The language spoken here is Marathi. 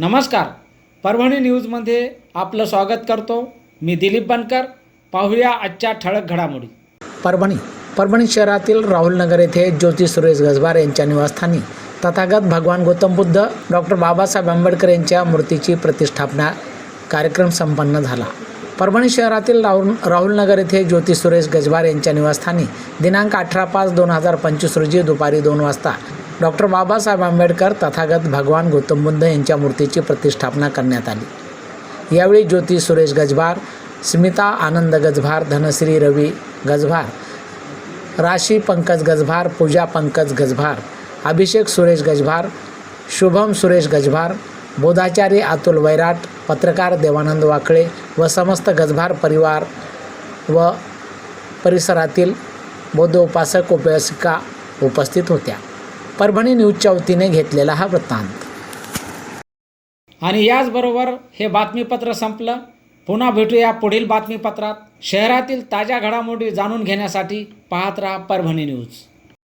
नमस्कार. परभणी न्यूजमध्ये आपलं स्वागत करतो. मी दिलीप बनकर. पाहूया आजच्या ठळक घडामोडी. परभणी परभणी शहरातील राहुलनगर येथे ज्योती सुरेश गजबार यांच्या निवासस्थानी तथागत भगवान गौतम बुद्ध डॉक्टर बाबासाहेब आंबेडकर यांच्या मूर्तीची प्रतिष्ठापना कार्यक्रम संपन्न झाला. परभणी शहरातील राहुल राहुलनगर येथे ज्योती सुरेश गजबार यांच्या निवासस्थानी दिनांक अठरा पाच दोन हजार पंचवीस रोजी दुपारी दोन वाजता डॉक्टर बाबासाहेब आंबेडकर तथागत भगवान गौतम बुद्ध यांच्या मूर्तीची प्रतिष्ठापना करण्यात आली. यावेळी ज्योती सुरेश गजभार स्मिता आनंद गजभार धनश्री रवी गजभार राशी पंकज गजभार पूजा पंकज गजभार अभिषेक सुरेश गजभार शुभम सुरेश गजभार बोधाचारी अतुल वैराट पत्रकार देवानंद वाकळे व समस्त गजभार परिवार व परिसरातील बौद्ध उपासक उपासिका उपस्थित होत्या. परभणी न्यूजच्या वतीने घेतलेला हा वृत्तांत. आणि याचबरोबर हे बातमीपत्र संपलं. पुन्हा भेटूया पुढील बातमीपत्रात. शहरातील ताज्या घडामोडी जाणून घेण्यासाठी पाहत राहा परभणी न्यूज.